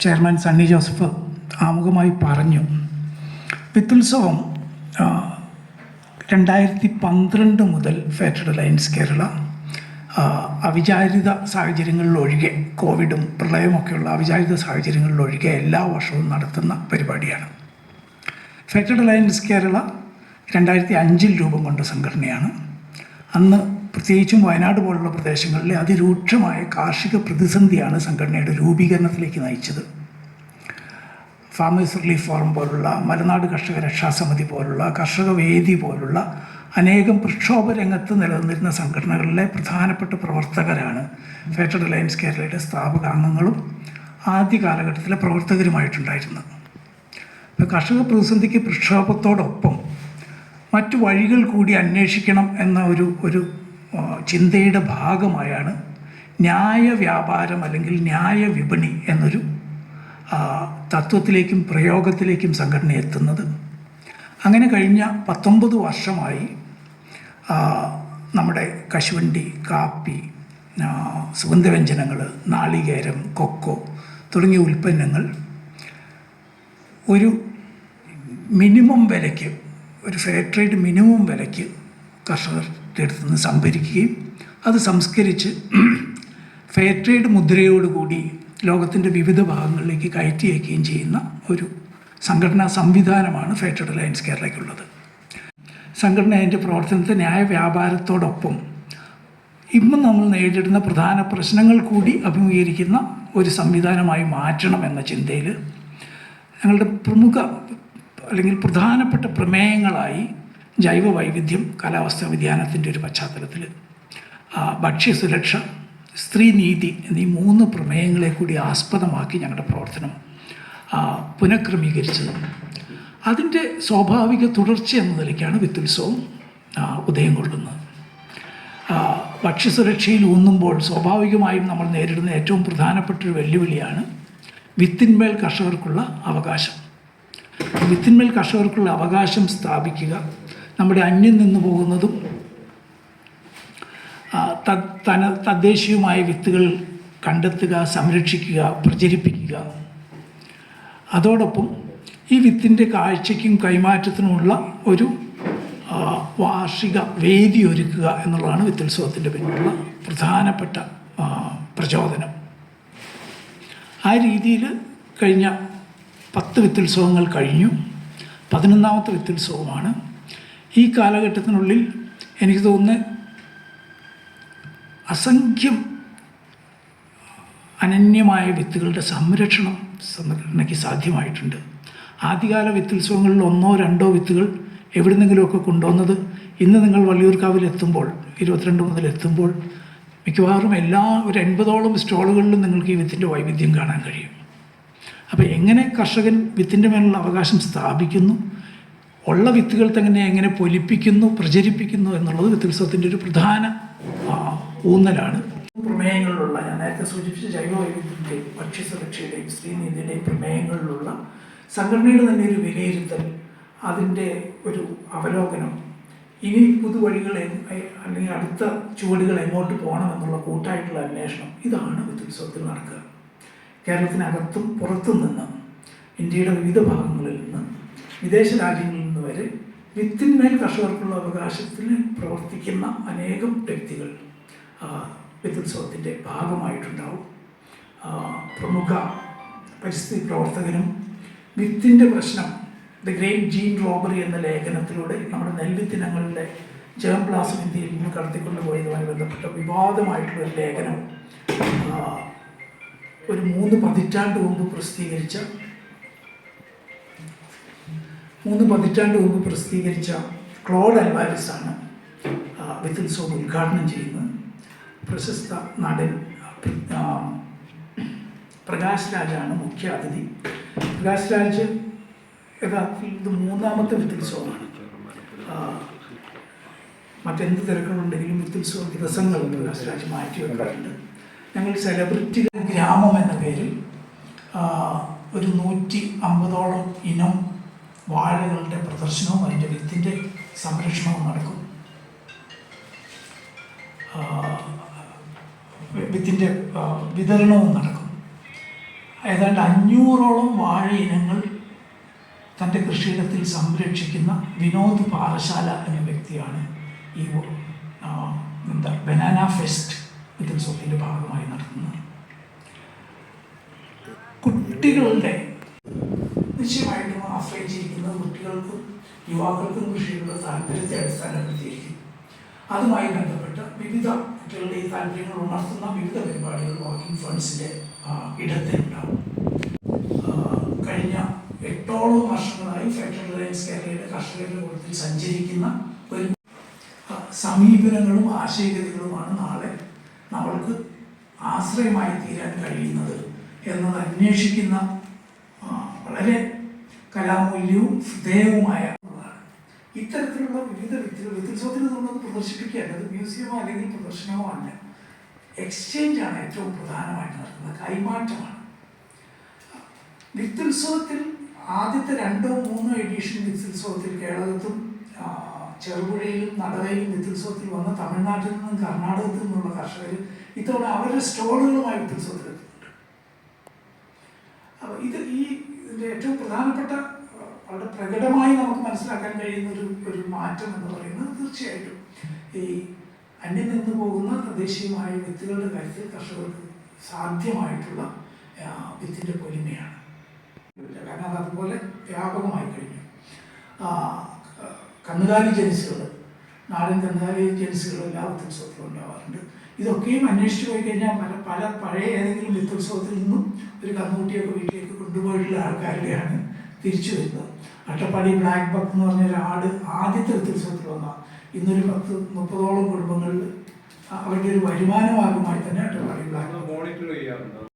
Chairman Sunny Joseph ആമുഖമായി പറഞ്ഞു. വിത്തുത്സവം രണ്ടായിരത്തി പന്ത്രണ്ട് മുതൽ ഫെഡറൽ ലൈൻസ് കേരള അവിചാരിത സാഹചര്യങ്ങളിലൊഴികെ കോവിഡും പ്രളയമൊക്കെയുള്ള അവിചാരിത സാഹചര്യങ്ങളിലൊഴികെ എല്ലാ വർഷവും നടത്തുന്ന പരിപാടിയാണ്. ഫെഡറൽ ലൈൻസ് കേരള രണ്ടായിരത്തി അഞ്ചിൽ രൂപം കൊണ്ട സംഘടനയാണ്. അന്ന് പ്രത്യേകിച്ചും വയനാട് പോലുള്ള പ്രദേശങ്ങളിലെ അതിരൂക്ഷമായ കാർഷിക പ്രതിസന്ധിയാണ് സംഘടനയുടെ രൂപീകരണത്തിലേക്ക് നയിച്ചത്. ഫാമേഴ്സ് റിലീഫ് ഫോറം പോലുള്ള മലനാട് കർഷക രക്ഷാസമിതി പോലുള്ള കർഷക വേദി പോലുള്ള അനേകം പ്രക്ഷോഭ രംഗത്ത് നിലനിന്നിരുന്ന സംഘടനകളിലെ പ്രധാനപ്പെട്ട പ്രവർത്തകരാണ് ഫെഡറൽ ലൈൻസ് കേരളയുടെ സ്ഥാപക അംഗങ്ങളും ആദ്യ കാലഘട്ടത്തിലെ പ്രവർത്തകരുമായിട്ടുണ്ടായിരുന്നത്. ഇപ്പോൾ കർഷക പ്രതിസന്ധിക്ക് പ്രക്ഷോഭത്തോടൊപ്പം മറ്റു വഴികൾ കൂടി അന്വേഷിക്കണം എന്ന ഒരു ഒരു ചിന്തയുടെ ഭാഗമായാണ് ന്യായ വ്യാപാരം അല്ലെങ്കിൽ ന്യായ വിപണി എന്നൊരു തത്വത്തിലേക്കും പ്രയോഗത്തിലേക്കും സംഘടന എത്തുന്നത്. അങ്ങനെ കഴിഞ്ഞ പത്തൊമ്പത് വർഷമായി നമ്മുടെ കശുവണ്ടി കാപ്പി സുഗന്ധവ്യഞ്ജനങ്ങൾ നാളികേരം കൊക്കോ തുടങ്ങിയ ഉൽപ്പന്നങ്ങൾ ഒരു മിനിമം വിലയ്ക്ക് ഒരു ഫെയർ ട്രേഡ് മിനിമം വിലയ്ക്ക് കർഷകരുടെ അടുത്ത് നിന്ന് സംഭരിക്കുകയും അത് സംസ്കരിച്ച് ഫെയർ ട്രേഡ് മുദ്രയോടുകൂടി ലോകത്തിന്റെ വിവിധ ഭാഗങ്ങളിലേക്ക് കയറ്റി അയക്കുകയും ചെയ്യുന്ന ഒരു സംഘടനാ സംവിധാനമാണ് ഫെയർ ട്രേഡ് അലയൻസ് കേരളയ്ക്കുള്ളത്. സംഘടന അതിന്റെ പ്രവർത്തനത്തെ ന്യായ വ്യാപാരത്തോടൊപ്പം ഇന്ന് നമ്മൾ നേരിടുന്ന പ്രധാന പ്രശ്നങ്ങൾ കൂടി അഭിമുഖീകരിക്കുന്ന ഒരു സംവിധാനമായി മാറ്റണം എന്ന ചിന്തയിൽ ഞങ്ങളുടെ പ്രമുഖ അല്ലെങ്കിൽ പ്രധാനപ്പെട്ട പ്രമേയങ്ങളായി ജൈവ വൈവിധ്യം കാലാവസ്ഥാ വ്യതിയാനത്തിന്റെ ഒരു പശ്ചാത്തലത്തിൽ. ആ, സ്ത്രീ നീതി എന്നീ മൂന്ന് പ്രമേയങ്ങളെ കൂടി ആസ്പദമാക്കി ഞങ്ങളുടെ പ്രവർത്തനം പുനഃക്രമീകരിച്ചത്. അതിന്റെ സ്വാഭാവിക തുടർച്ച എന്ന നിലയ്ക്കാണ് വിത്തുത്സവം ഉദയം കൊള്ളുന്നത്. ഭക്ഷ്യസുരക്ഷയിൽ ഊന്നുമ്പോൾ സ്വാഭാവികമായും നമ്മൾ നേരിടുന്ന ഏറ്റവും പ്രധാനപ്പെട്ട ഒരു വെല്ലുവിളിയാണ് വിത്തിന്മേൽ കർഷകർക്കുള്ള അവകാശം. വിത്തിന്മേൽ കർഷകർക്കുള്ള അവകാശം സ്ഥാപിക്കുക നമ്മുടെ അന്യം നിന്ന് പോകുന്നതും തന തദ്ദേശീയമായ വിത്തുകൾ കണ്ടെത്തുക സംരക്ഷിക്കുക പ്രചരിപ്പിക്കുക. അതോടൊപ്പം ഈ വിത്തിന്റെ കാഴ്ചയ്ക്കും കൈമാറ്റത്തിനുമുള്ള ഒരു വാർഷിക വേദി ഒരുക്കുക എന്നുള്ളതാണ് വിത്തുത്സവത്തിന്റെ പിന്നിലുള്ള പ്രധാനപ്പെട്ട പ്രചോദനം. ആ രീതിയിൽ കഴിഞ്ഞ പത്ത് വിത്തുത്സവങ്ങൾ കഴിഞ്ഞു. പതിനൊന്നാമത്തെ വിത്തുത്സവമാണ്. ഈ കാലഘട്ടത്തിനുള്ളിൽ എനിക്ക് തോന്നുന്നത് അസംഖ്യം അനന്യമായ വിത്തുകളുടെ സംരക്ഷണം സംഘടനയ്ക്ക് സാധ്യമായിട്ടുണ്ട്. ആദ്യകാല വിത്തുത്സവങ്ങളിൽ ഒന്നോ രണ്ടോ വിത്തുകൾ എവിടുന്നെങ്കിലുമൊക്കെ കൊണ്ടുവന്നത് ഇന്ന് നിങ്ങൾ വള്ളിയൂർക്കാവിൽ എത്തുമ്പോൾ ഇരുപത്തിരണ്ട് മുതൽ എത്തുമ്പോൾ മിക്കവാറും എല്ലാ ഒരു എൺപതോളം സ്റ്റോളുകളിലും നിങ്ങൾക്ക് ഈ വിത്തിന്റെ വൈവിധ്യം കാണാൻ കഴിയും. അപ്പോൾ എങ്ങനെ കർഷകൻ വിത്തിന്റെ മേലുള്ള അവകാശം സ്ഥാപിക്കുന്നു? ഉള്ള വിത്തുകൾ തന്നെ എങ്ങനെ പൊലിപ്പിക്കുന്നു പ്രചരിപ്പിക്കുന്നു എന്നുള്ളത് വിത്തുത്സവത്തിന്റെ ഒരു പ്രധാന ഊന്നലാണ്. പ്രമേയങ്ങളിലുള്ള ഞാൻ നേരത്തെ സൂചിപ്പിച്ച ജൈവ വൈവിധ്യത്തിന്റെയും ഭക്ഷ്യസുരക്ഷയുടെയും സ്ത്രീനീതിയുടെയും പ്രമേയങ്ങളിലുള്ള സംഘടനയുടെ തന്നെ ഒരു വിലയിരുത്തൽ അതിന്റെ ഒരു അവലോകനം. ഇനി പുതുവഴികൾ അല്ലെങ്കിൽ അടുത്ത ചുവടുകൾ എങ്ങോട്ട് പോകണം എന്നുള്ള കൂട്ടായിട്ടുള്ള അന്വേഷണം ഇതാണ് വിത്തുത്സവത്തിൽ നടക്കുക. കേരളത്തിനകത്തും പുറത്തും നിന്ന് ഇന്ത്യയുടെ വിവിധ ഭാഗങ്ങളിൽ നിന്ന് വിദേശ രാജ്യങ്ങളിൽ വരെ വിത്തിന്മേൽ കർഷകർക്കുള്ള അവകാശത്തിൽ പ്രവർത്തിക്കുന്ന അനേകം വ്യക്തികൾ വിദ്യുത്സവത്തിന്റെ ഭാഗമായിട്ടുണ്ടാവും. പ്രമുഖ പരിസ്ഥിതി പ്രവർത്തകനും വിത്തിന്റെ പ്രശ്നം ദ ഗ്രേറ്റ് ജീൻ റോബറി എന്ന ലേഖനത്തിലൂടെ നമ്മുടെ നെൽവിത്തിനങ്ങളുടെ ജേം പ്ലാസം ഇന്ത്യയിൽ നിന്ന് കടത്തിക്കൊണ്ടുപോയതുമായി ബന്ധപ്പെട്ട വിവാദമായിട്ടുള്ള ലേഖനം ഒരു മൂന്ന് പതിറ്റാണ്ട് മുമ്പ് പ്രസിദ്ധീകരിച്ച മൂന്ന് പതിറ്റാണ്ട് മുമ്പ് പ്രസിദ്ധീകരിച്ച ക്ലോഡ് അൽവാരിസ് ആണ് ആ, വിത്തുത്സവം ഉദ്ഘാടനം ചെയ്യുന്നത്. പ്രശസ്ത നടൻ പ്രകാശ് രാജാണ് മുഖ്യ അതിഥി. പ്രകാശ് രാജ് യഥാർത്ഥത്തിൽ ഇത് മൂന്നാമത്തെ വിത്തുത്സവമാണ് മറ്റെന്ത് തിരക്കുകളുണ്ടെങ്കിലും വിത്തുത്സവ ദിവസങ്ങൾ പ്രകാശ് രാജ് മാറ്റി വെക്കാറുണ്ട്. ഞങ്ങൾ സെലിബ്രിറ്റി ഗ്രാമം എന്ന പേരിൽ ഒരു നൂറ്റി അമ്പതോളം ഇനം വാഴകളുടെ പ്രദർശനവും അതിന്റെ വിത്തിന്റെ സംരക്ഷണവും നടക്കും. വിത്തിന്റെ വിതരണവും നടക്കും. ഏതാണ്ട് അഞ്ഞൂറോളം വാഴ ഇനങ്ങൾ തന്റെ കൃഷിയിടത്തിൽ സംരക്ഷിക്കുന്ന വിനോദ് പാറശാല എന്ന വ്യക്തിയാണ് ഈ എന്താ ബനാന ഫെസ്റ്റ് വിത്തുത്സവത്തിന്റെ ഭാഗമായി നടത്തുന്നത്. കുട്ടികളുടെ നിശ്ചയമായിട്ടും ആശ്രയിച്ചിരിക്കുന്നത് കുട്ടികൾക്കും യുവാക്കൾക്കും കൃഷിയിലുള്ള താല്പര്യത്തെ അടിസ്ഥാനപ്പെടുത്തിയിരിക്കും. അതുമായി ബന്ധപ്പെട്ട് വിവിധ കുട്ടികളുടെ ഈ താല്പര്യങ്ങൾ ഉണർത്തുന്ന വിവിധ പരിപാടികൾ വാക്കിംഗ് ഫണ്ട്സിന്റെ ഇടത്തിലുണ്ടാവും. കഴിഞ്ഞ എട്ടോളം വർഷങ്ങളായി ഫെഡറൽ റിലയൻസ് കേരളയുടെ കർഷകരുടെ കൂട്ടത്തിൽ സഞ്ചരിക്കുന്ന ഒരു സമീപനങ്ങളും ആശയഗതികളുമാണ് നാളെ നമ്മൾക്ക് ആശ്രയമായി തീരാൻ കഴിയുന്നത്. എന്നത് അന്വേഷിക്കുന്ന വളരെ കലാമൂല്യവും ശ്രദ്ധേയവുമായ ഒന്നാണ്. ഇത്തരത്തിലുള്ള വിവിധ വ്യക്തികൾ നമ്മൾ പ്രദർശിപ്പിക്കേണ്ടത് മ്യൂസിയമോ അല്ലെങ്കിൽ പ്രദർശനമോ അല്ല. എക്സ്ചേഞ്ച് ആണ് ഏറ്റവും പ്രധാനമായിട്ട് നടക്കുന്നത്. കൈമാറ്റമാണ്. വിത്തുത്സവത്തിൽ ആദ്യത്തെ രണ്ടോ മൂന്നോ എഡീഷൻ വിത്തുത്സവത്തിൽ കേരളത്തും ചെറുപുഴയിലും നടവയിലും വിത്തുത്സവത്തിൽ വന്ന തമിഴ്നാട്ടിൽ നിന്നും കർണാടകത്തിൽ നിന്നുള്ള കർഷകർ ഇത്തവണ അവരുടെ സ്റ്റോളുകളുമായി വിത്തുത്സവത്തിൽ എത്തുന്നുണ്ട് അപ്പോൾ ഇത് ഈ ഇതിന്റെ ഏറ്റവും പ്രധാനപ്പെട്ട വളരെ പ്രകടമായി നമുക്ക് മനസ്സിലാക്കാൻ കഴിയുന്ന ഒരു ഒരു മാറ്റം എന്ന് പറയുന്നത് തീർച്ചയായിട്ടും ഈ അന്യം നിന്ന് പോകുന്ന തദ്ദേശീയമായ വിത്തുകളുടെ കാര്യത്തിൽ കർഷകർക്ക് സാധ്യമായിട്ടുള്ള വിത്തിന്റെ പൊലിമയാണ്. കാരണം അത് അതുപോലെ വ്യാപകമായി കഴിഞ്ഞു. കന്നുകാലി ജനിസുകൾ നാടൻ കന്നുകാലി ജനിസുകൾ എല്ലാ സ്വത്തിൽ ഉണ്ടാവാറുണ്ട്. ഇതൊക്കെയും അന്വേഷിച്ച് പോയി കഴിഞ്ഞാൽ പല പല പഴയ ഏതെങ്കിലും വിത്തുത്സവത്തിൽ നിന്നും ഒരു കന്നുകുട്ടിയൊക്കെ വീട്ടിലേക്ക് കൊണ്ടുപോയിട്ടുള്ള ആൾക്കാരുടെയാണ് തിരിച്ചു വരുന്നത്. അട്ടപ്പാടി ബ്ലാക്ക് ബക്ക് എന്ന് പറഞ്ഞ ഒരാട് ആദ്യത്തെ വിത്തുത്സവത്തിൽ വന്ന ഇന്നൊരു പത്ത് മുപ്പതോളം കുടുംബങ്ങളിൽ അവരുടെ ഒരു വരുമാന മാർഗമായി തന്നെ അട്ടപ്പാടി ബ്ലാക്ക് മോണിറ്റർ ചെയ്യാറുണ്ട്?